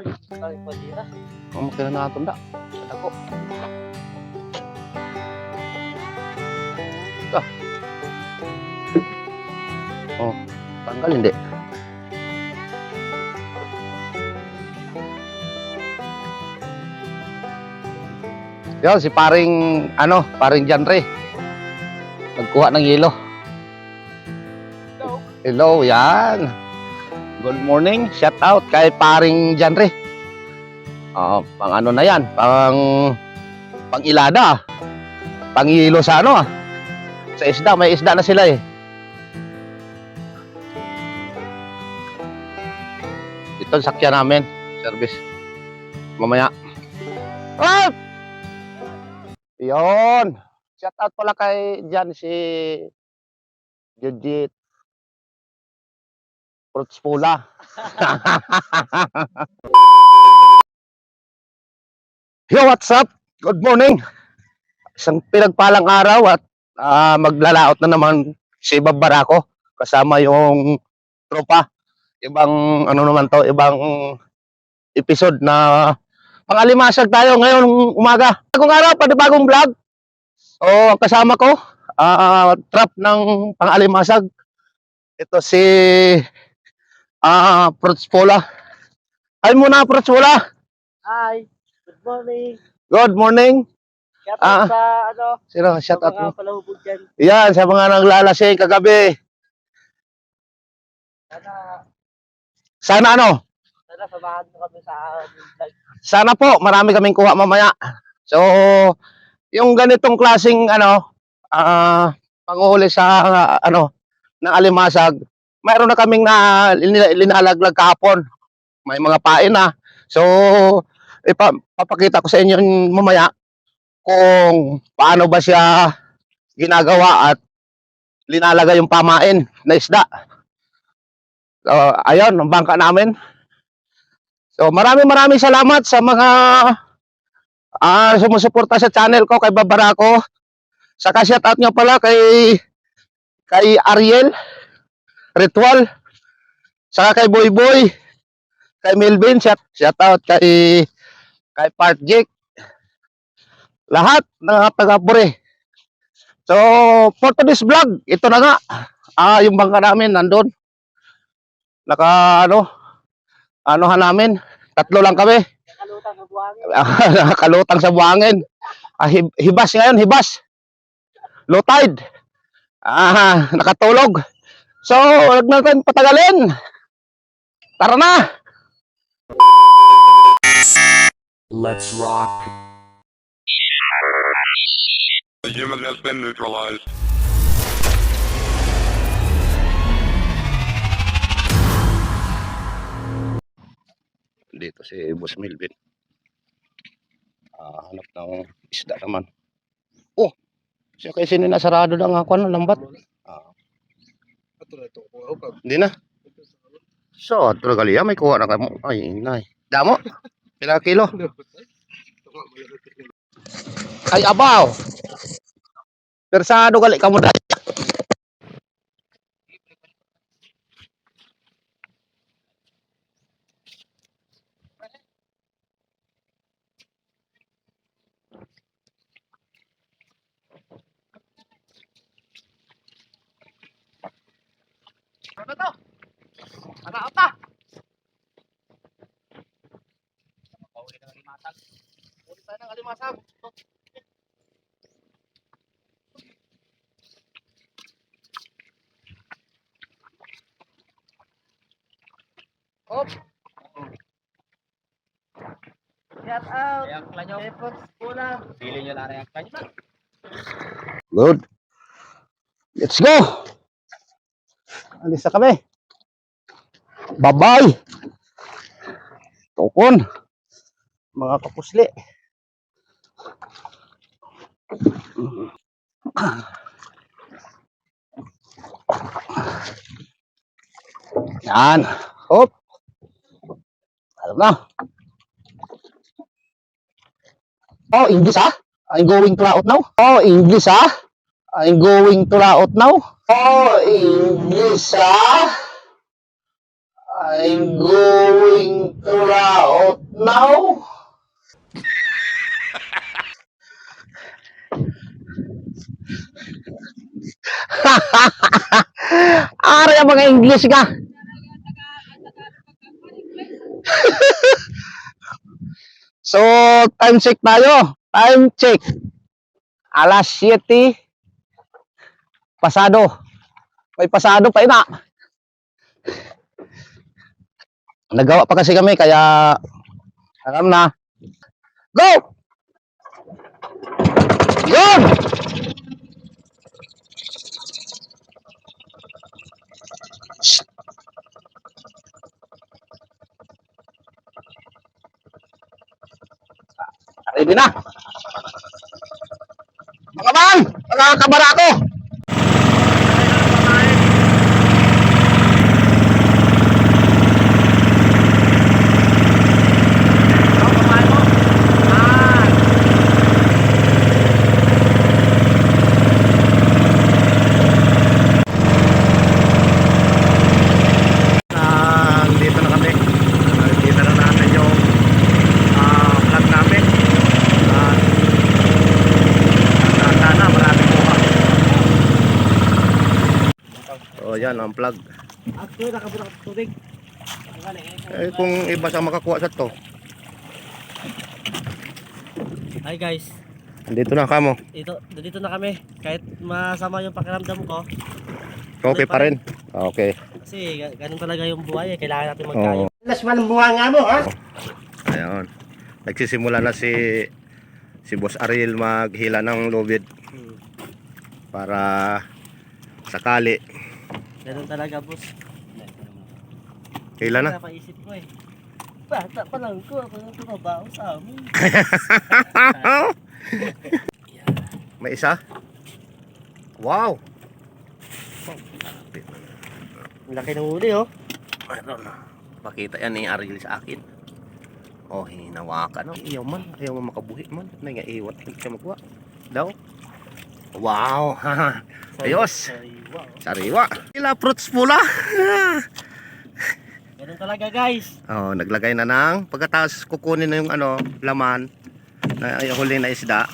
Ay, palira. Ang makina natin da. Ako. Ito. Oh, tanggal hindi. Yo, si paring ano, paring Janre. Nagkuha ng yelo. Hello. Hello, yan. Good morning. Shout out kay paring Janre. Ah, pang ano na yan, pang pang ilada. Pang ilo sa ano ah. Sa isda, may isda na sila eh. Ito ang sakyan namin, service. Mamaya. Ah! Yon. Shout out pala kay Jan si Judith Fruits Pula. Yo, what's up? Good morning. Isang pinagpalang araw at ah, maglalaot na naman si Babarako kasama yung tropa. Ibang ano naman to, ibang episode na pangalimasag tayo ngayon umaga. Bagong araw, panibagong vlog. O ang kasama ko, ah trap ng pangalimasag. Ito si ah Fruits Pola. Ay muna Fruits Pola. Hi. Good morning. Good morning. Shout Ah. sa ano, Sino shout out mo? palahubog dyan. Yan, sa mga naglalasing kagabi. Sana, Sana ano? sana samahan mo kami sa aming vlog. Sana po, marami kaming kuha mamaya. So, yung ganitong klasing ano, ah, panguhuli sa ah, ano, ng alimasag, mayroon na kaming na lin- linalaglag kahapon. May mga pain na. So, ipa, papakita ko sa inyo mamaya kung paano ba siya ginagawa at linalagay yung pamain na isda. So, ayun, ang bangka namin. So, maraming maraming salamat sa mga ah sumusuporta sa channel ko kay Babarako. Saka shout out nga pala kay kay Ariel Ritual. Saka kay Boy Boy. Kay Melvin, shout, shout out kay kay Part Jake. Lahat ng taga-pure. So, for today's vlog, ito na nga. Ah, yung bangka namin nandun. Naka ano, anuhan namin. Tatlo lang kami. Nakalutang sa buhangin. Nakakalutang sa buhangin. Ah, hib- hibas ngayon, hibas. Low tide. Ah, nakatulog. So, huwag natin patagalin. Tara na! Let's rock. The human has been neutralized. Dito si Boss Melvin. Ah, hanap ng isda naman. Oh! Siya kasi sinasarado lang ako ng lambat. Ah, hindi na. So, ito na gali. May kuha na ka mo. Ay, inay. Damo? Pila kilo? Ay, abaw! Persado gali ka mo dahil. Ano to? Nakaot na. Pauwi na ng limatag. Ulit tayo ng alimasag. Hop. Shout out. React nyo. Efforts muna. Pili nyo lang react nyo. Good. Let's go. Alis na kami. Bye-bye. Tukon. Mga kapusli. Yan. Hop. Alam na. Oh, English ah? I'm going to out now. Oh, English ah? I'm going to laot now. Oh, English ah? I'm going to out now. Ang mga English ka. so, time check tayo. Time check. Alas 7. Pasado. May pasado pa ina. Nagawa pa kasi kami kaya alam na. Go! Yun! Ready na. Mga man, mga kabarako. Ah, dito na kami. Nakikita na natin yung ah, vlog namin. Ah, sana marami buka. Ka tubig. Eh kung iba sa makakuha sa to. Hi guys, Dito na kamo. ito, dito na kami. Kahit masama yung pakiramdam ko, Okay pa rin. Okay. kasi ga- ganun talaga yung buhay eh. Kailangan natin magkayo. Las walang bunga nga mo, ha? Ayun. Nagsisimula na si si Boss Ariel maghila ng lubid Hmm. para sakali. Ganun talaga, boss. Kailan na? Napaisip ko eh. Bata pa lang ko, ako nang tumabaho sa amin. May isa? Wow! Ang laki ng uli, oh. Mayroon na. Pakita yan ni Ariel sa akin. Oh, hinawakan. No? Ayaw man. Ayaw man makabuhi man. May nga iwat. Hindi siya magawa. Daw. Wow! Ayos! Sariwa. Ila fruits pula. Ganun talaga, guys. oh, naglagay na ng pagkatapos kukunin na yung ano, laman na yung huli na isda.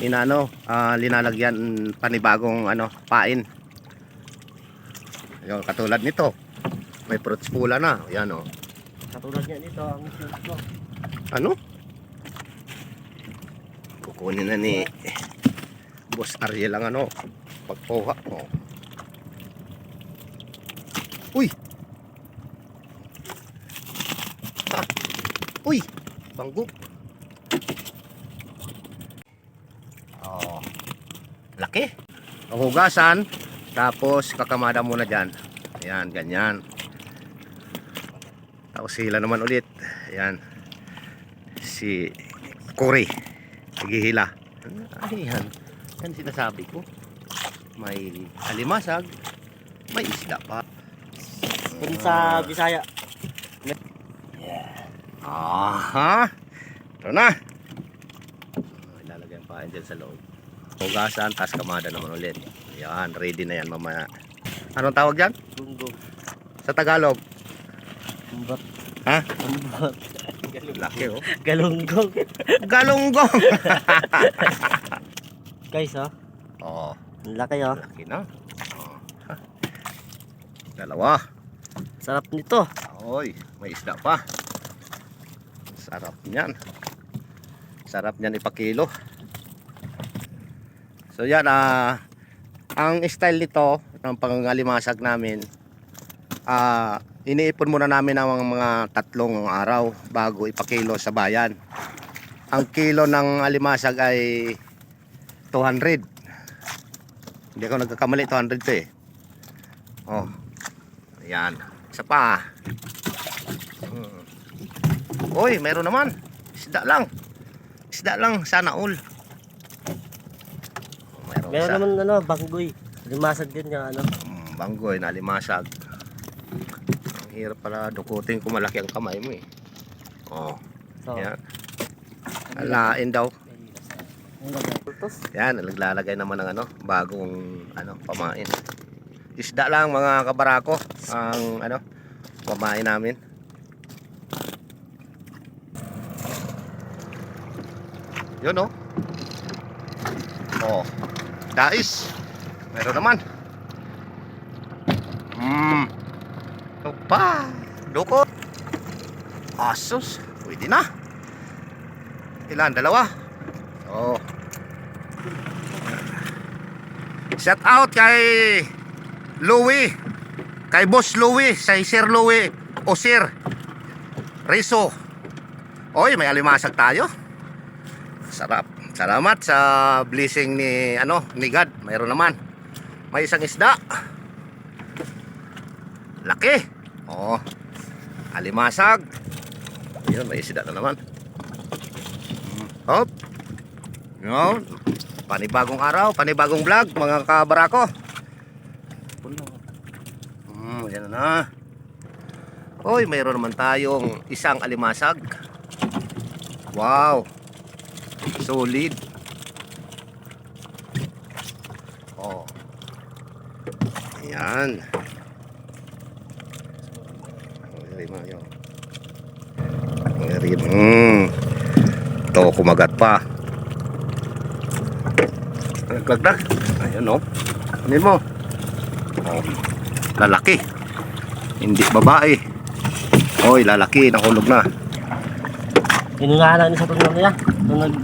Inano, ah, linalagyan panibagong ano, pain. Yung katulad nito. May fruits pula na. Yan oh. Katulad niya dito, ang ko. Ano? Kukunin na ni Boss Ariel ang ano, pagpuha. Oh. Uy! Ah. Uy! Banggo. Oh. Laki. Hugasan. Tapos kakamada muna dyan. Ayan, ganyan. Tapos hila naman ulit. Ayan si Cory naghihila ayan yan sinasabi ko may alimasag may isda pa Kung sa Bisaya. aha ito na ilalagay ang pain dyan sa loob hugasan tas kamada naman ulit yan ready na yan mamaya anong tawag dyan? Gunggong. sa Tagalog Umbot. Ha? Umbot. laki oh Galunggong. galunggong guys, oh. oh Ang laki, oh. laki na oh. ha. dalawa Sarap nito. Oy, may isda pa. Sarap niyan. Sarap niyan ipakilo. So yan, ah, ang style nito, ng pangangalimasag namin, ah, iniipon muna namin ang mga tatlong araw bago ipakilo sa bayan. Ang kilo ng alimasag ay 200. Hindi ako nagkakamali, 200 to eh. Oh, Ayan. Isa pa. Hmm. Uy, meron naman. Isda lang. Isda lang. Sana all. Meron, Meron naman, ano, banggoy. Limasag din yung, ano. Hmm, banggoy na limasag. Ang hirap pala dukutin kung malaki ang kamay mo eh. Oh, So, yan. Alain daw. Lagay. Pultos. Yan, naglalagay naman ng ano, bagong ano, pamain. Isda lang mga kabarako. Ang ano, pamain namin. Yun oh. Oh. Dais. Meron naman. Hmm. Ito pa. Dukot. Asus. Pwede na. Ilan? Dalawa? Oh. Shout out kay Louie. Kay Boss Louie. Sa Sir Louie. O Sir. Riso. Oy, may alimasag tayo. Sarap. Salamat sa blessing ni ano, ni God. Mayroon naman. May isang isda. Laki. Oh. Alimasag. Yun, may isda na naman. Hop. Yun. Panibagong araw, panibagong vlog, mga kabarako. Hmm, yan na. Hoy, mayroon naman tayong isang alimasag. Wow. Solid. Oh. Meron. Hmm. Ito, kumagat pa. Nagdagdag. Ayan o. Ano mo? Oh. Lalaki. Hindi babae. Oy, lalaki. Nahulog na. Inunahan namin sa tulong niya. Nung nag...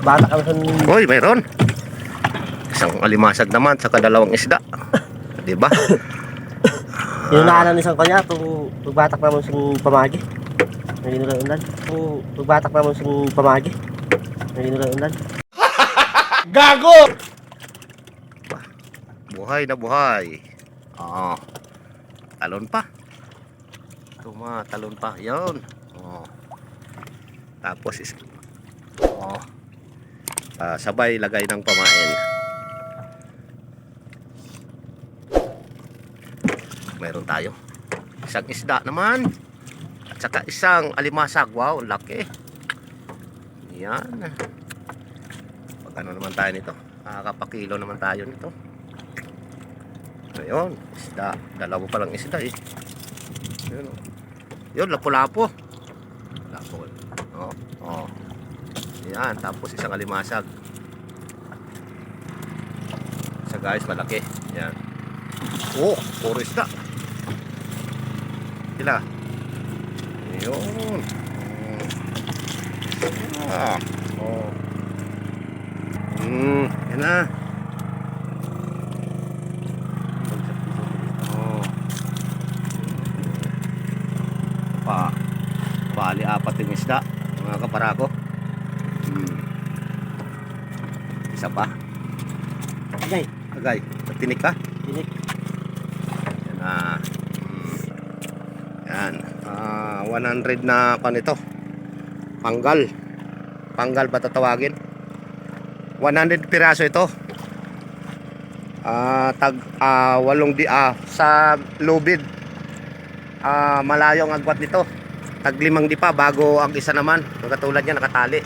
Bata kami sa... Oy, mayroon. Isang alimasag naman sa kadalawang isda. Di ba? Inunahan namin sa kanya. Itong pagbatak naman sa pamagi. Naging nila undan. Itong pagbatak naman sa pamagi. Naging nila undan. Buhay na buhay. Oo. Talon pa. Tuma, talon pa. Yun. Oo. Tapos is Oo. Ah, sabay lagay ng pamain. Meron tayo. Isang isda naman. At saka isang alimasag. Wow, laki. Yan. Pag ano naman tayo nito? Nakakapakilo naman tayo nito. Ayun, isda. Dalawa pa lang isda eh. Yun, oh. Yun, lapo-lapo. Lapo. Oh, oh. Yan, tapos isang alimasag. Isa guys, malaki. Yan. Oh, puro isda. Sila. Ayun. Mm. Ah. Hmm, yan na. Oh. Pa. Bali apat yung isda, mga kaparako. Hmm. Isa pa. Okay. Agay, tinik ka. Tinik. Yan na. Hmm. Yan. Ah, 100 na pa nito. Panggal. Panggal ba tatawagin? 100 piraso ito. Ah, tag ah, walong di ah, sa lubid. Ah, malayo ang agwat nito. Tag limang di pa bago ang isa naman. Katulad niya nakatali.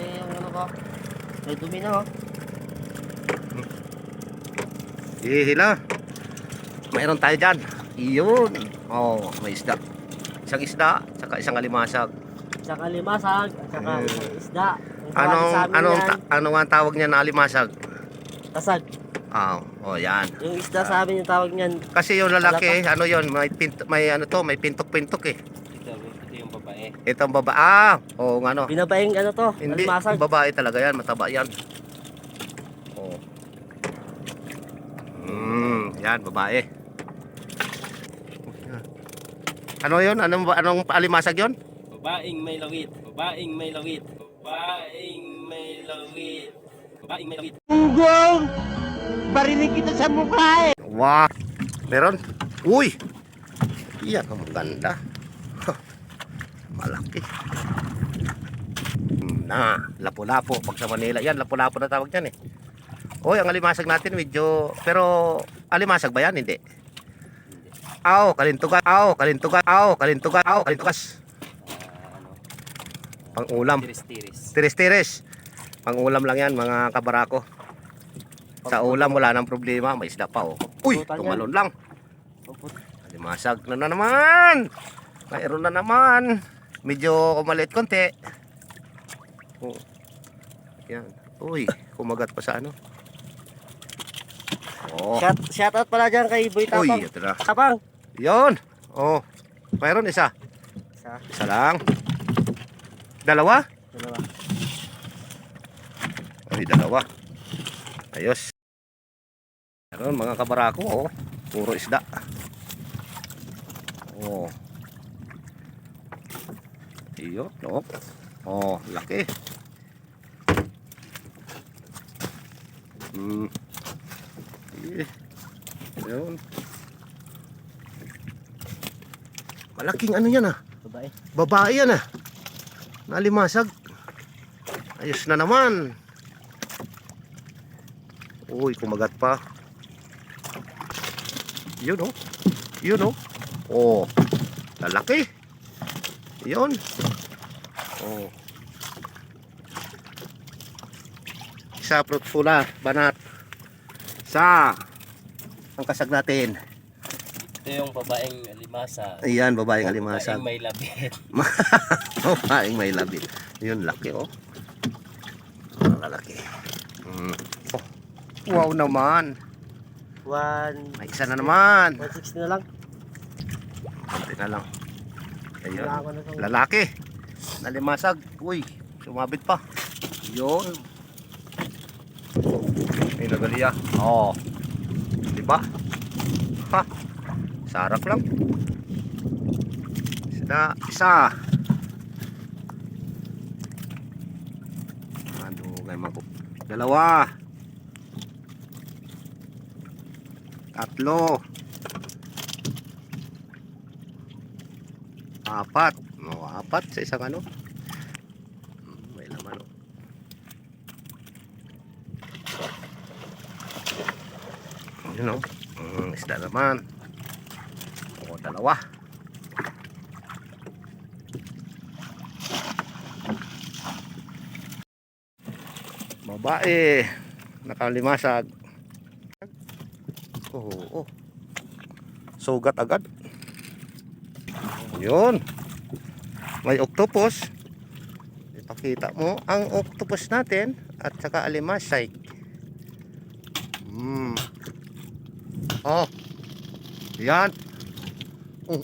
Yung ano ko. May dumi na oh. Ihila. Mayroon tayo dyan. Iyon. Oh, may isda. Isang isda, saka isang alimasag. Saka limasag. Saka Eh. isang isda. Ang tawag Anong sa amin anong yan, ta- ano nga ang tawag niya na alimasag? Tasag. Ah, oh, yan. Yung isda sa amin yung tawag niyan. Kasi yung lalaki, ano yon, may pint may ano to, may pintok-pintok eh. Ito, ito yung babae. Ito ang baba. Ah, oh, ano. Binabaing ano to. Hindi, Almasag. babae talaga yan, mataba yan. Oh. Hmm, yan, babae. Ano yon? Anong anong alimasag yon? Babaeng may lawit, babaeng may lawit, babaeng may lawit, babaeng may lawit. Wow. Meron? Uy. Yan ang maganda. Malaki. Hmm, Na, lapo-lapo. Pag sa Manila, yan, lapo-lapo na tawag yan eh. Uy, ang alimasag natin medyo, pero alimasag ba yan? Hindi. Aw, kalintugan. Aw, kalintugan. Aw, kalintugan. Aw, kalintugas. Pang ulam. Tiris-tiris. Tiris-tiris. Pang ulam lang yan, mga kabarako. Sa ulam wala nang problema, may isda pa oh. Uy, tumalon lang. Alimasag na, na naman. Mayroon na naman. Medyo maliit konti. Oh. Yan. Uy, kumagat pa sa ano. Oh. Shout, shout out pala dyan kay Boy Tapang. Uy, ito na. Tapang. Yon. Oh. Mayroon isa. Isa, Isa lang. Dalawa? dalawa. Ay, dalawa. Ayos. Meron mga kabarako, oh. Puro isda. Oh. Iyo, no? Oh, laki. Hmm. Eh. Ayun. Malaking ano yan ah. Babae. Babae yan ah. Nalimasag. Ayos na naman. Uy, kumagat pa. Yun oh. Yun oh. Oh. Lalaki. Yun. Oh. Isa fruitfula, banat. Sa ang kasag natin. Ito yung babaeng limasa. Ayan, babaeng alimasag. Babaeng may labit. Babaeng may labi. Yun, laki oh. Ang lalaki. Mm. Oh. Wow naman. One, May isa na naman. 160 na lang. Konti na lang. Ayun. Lalaki. Nalimasag. Uy, sumabit pa. Yun. May nagaliya. Oo. Di ba? Ha? Sarap lang. Isa. Isa. Kay mago? Dalawa. Tatlo. Apat. No, apat sa isang ano. Hmm, May laman oh. Yun oh. Mm, isda naman. Dalawa. Babae. Nakalimasag. Oo. Oh, Sugat agad. Yun. May octopus. Ipakita mo ang octopus natin at saka alimasay. Hmm. Oh. Yan. Mm, mm, mm, mm, mm, mm. Hmm.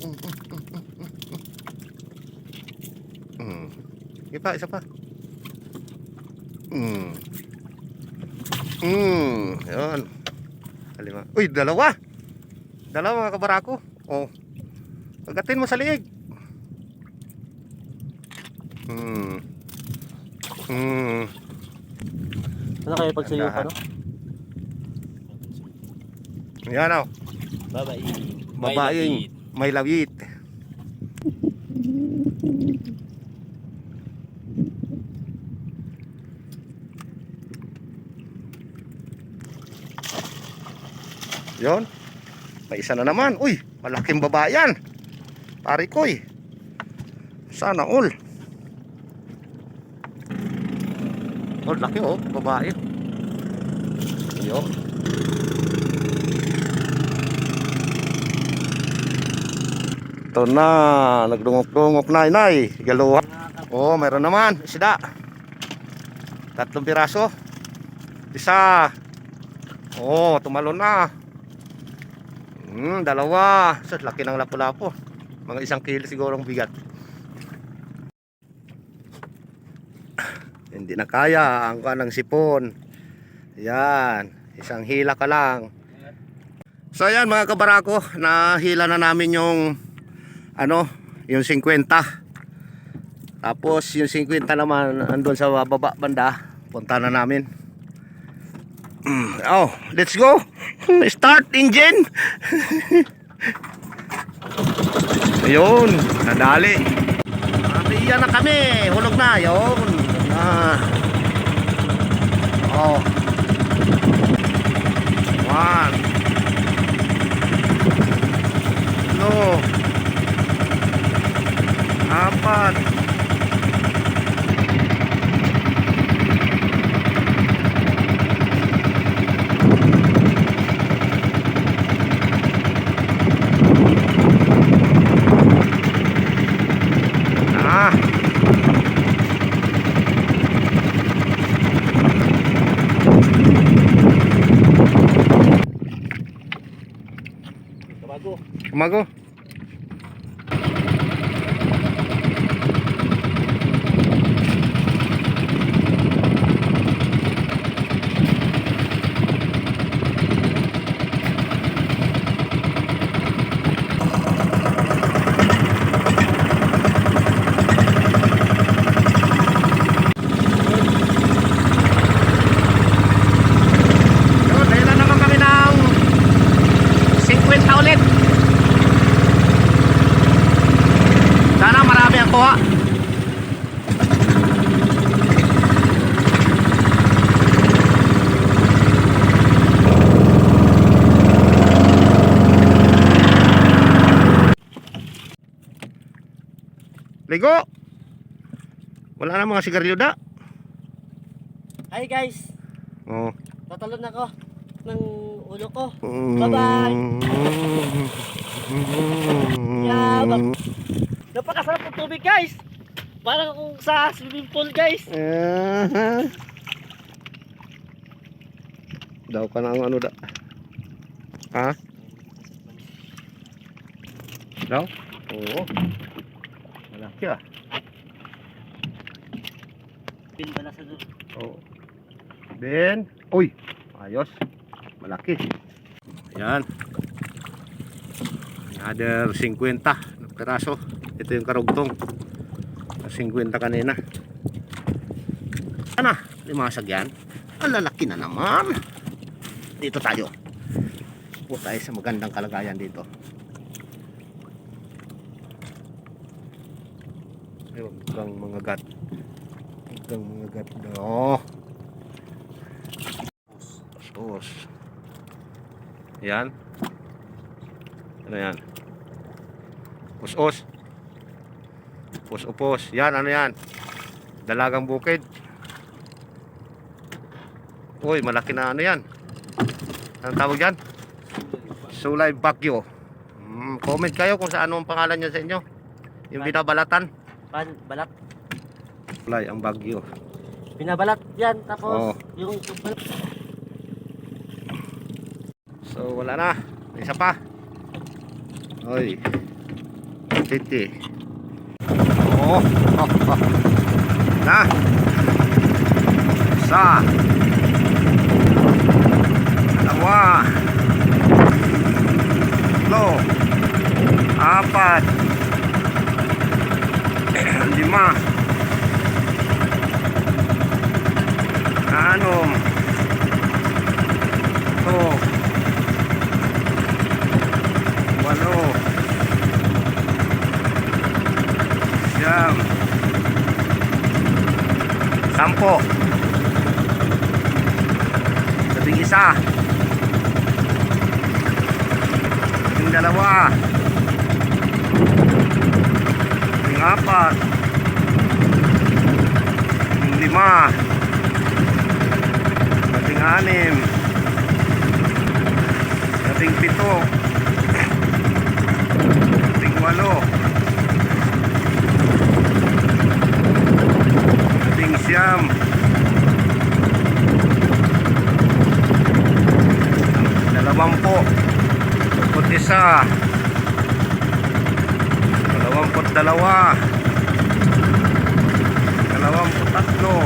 Isa pa, isa pa. Hmm. Hmm. Yan. Alima. Uy, dalawa. Dalawa mga kabarako. Oh. Pagatin mo sa liig. Hmm. Hmm. Ano kayo pag sayo pa, no? Yan oh. Babaeng may Babaeng. May lawit. Yon. May isa na naman. Uy, malaking babae yan. Pare ko eh. Sana all. Oh, laki oh, babae. Yun. Ito na, nagdungok-dungok na, inay. Galuha. Oh, mayroon naman, isda. Tatlong piraso. Isa. Oh, tumalon na. Hmm, dalawa. So, laki ng lapu-lapo. Mga isang kilo siguro ang bigat. Hindi na kaya ang kanang sipon. Yan, isang hila ka lang. So ayan mga kabarako, nahila na namin yung ano, yung 50. Tapos yung 50 naman andun sa baba banda, punta na namin. Mm, Oh, let's go. Start engine. Ayun, nadali. Iyan na kami, hulog na, yun. Ah. Oh. One. Ano? Apat. Bago. Umago. Yun, dahil na naman kami ng 50 ulit. Sana marami ang kuha. Ligo! Wala na mga sigarilyo da. Hi guys, Oh. tatalon ako ng ulo ko. Bye-bye. Yabang. Napakasarap ng tubig guys. Parang kung sa swimming pool guys. Daw ka na ang ano da. Ha? Daw? Oo. Malaki ah. Pin pala sa doon. Oo. Ben. Uy. Ayos. Malaki. Ayan. Another 50 na peraso. Ito yung karugtong. 50 kanina. Ano? Limasag yan. Ang lalaki na naman. Dito tayo. Po tayo sa magandang kalagayan dito. Kang mga gat. Kang mga gat. Oh. Tos. Yan. Ano yan? Pus-os. Pus-upos. Yan, ano yan? Dalagang bukid. Uy, malaki na ano yan. Anong tawag yan? Sulay Bagyo. Mm, comment kayo kung sa ano ang pangalan niya sa inyo. Yung binabalatan. Pan, balat. Sulay ang Bagyo. Binabalat yan. Tapos Oo. yung, balat. So wala na. May Isa pa. Oy. Titi. Oh. oh, oh. Na. Sa. Dalawa. Tatlo. Apat. Lima. Anom. Ito. walo siyam sampo labing isa labing dalawa labing apat labing lima labing anim labing pito labing walo labing siyam dalawampu dalawampu't isa. Dalawampu't dalawa. Dalawampu't tatlo.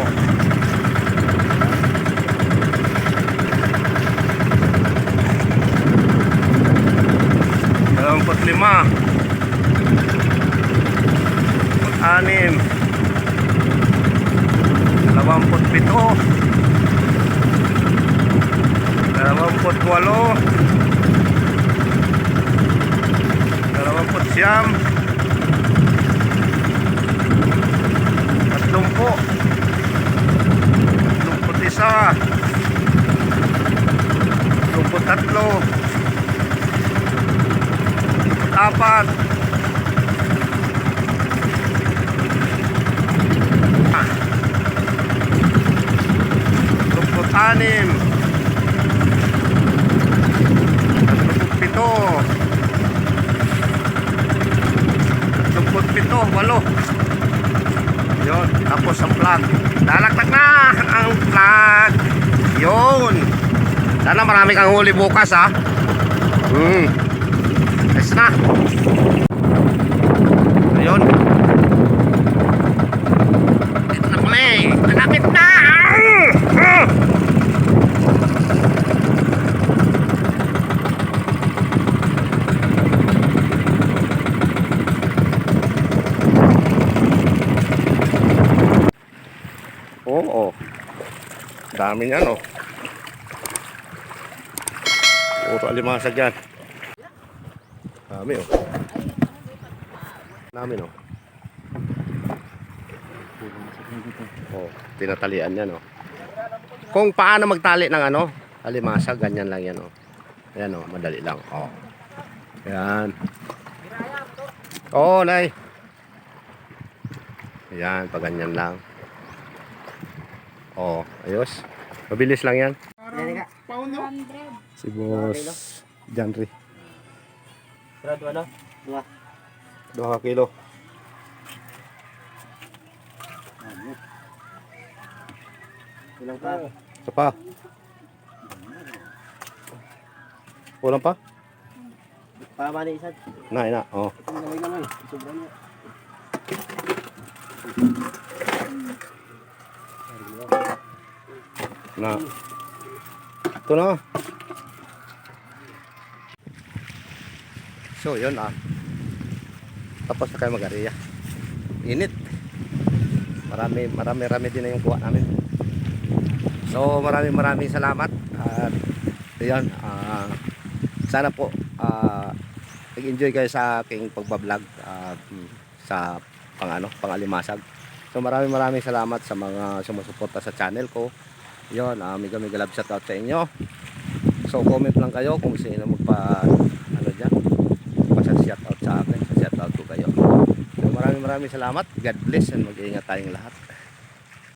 Dalawampu't lima. Anim. Dalawamput pito. dalawamput walo dalawamput siyam tatlumpu. Tatlumput isa tatlumput tatlo tatlumput apat Tatluput anim Tatluput pito Tatluput pito, walo Yun, tapos ang plug Lalagtag na ang plug Yun Sana marami kang huli bukas ha Hmm Ayun. Dito na kami. Malapit na. Oo. Dami niyan, oh. Puro alimasag yan. Dami, oh. Dami, no. Oh, tinatalian yan, oh. Kung paano magtali ng ano, alimasag, ganyan lang yan, oh. Ayan, oh, madali lang, oh. Ayan. Oh, nay. Ayan, pag ganyan lang. Oh, ayos. Mabilis lang yan. Si Boss Janry. Sarado ano? Dua. 2 kilo. Ilang pa? Isa pa. Kulang pa? Pama ni isa. Na, ina. Oh. Lamay lamay. Sobrang niya. Na. Ito na. So, yun ah. Tapos na kayo mag-ariya. Init. Marami, marami, marami din na yung kuha namin. So, maraming maraming salamat. At, yun, ah, sana po, ah, nag-enjoy kayo sa aking pagbablog mm, sa pang ano, pangalimasag. So, maraming maraming salamat sa mga sumusuporta sa channel ko. Yun, uh, mega mega love shoutout sa inyo. So comment lang kayo kung sino magpa ano diyan. Pasa shoutout sa akin, sa shoutout ko kayo. So maraming maraming salamat. God bless and mag-iingat tayong lahat.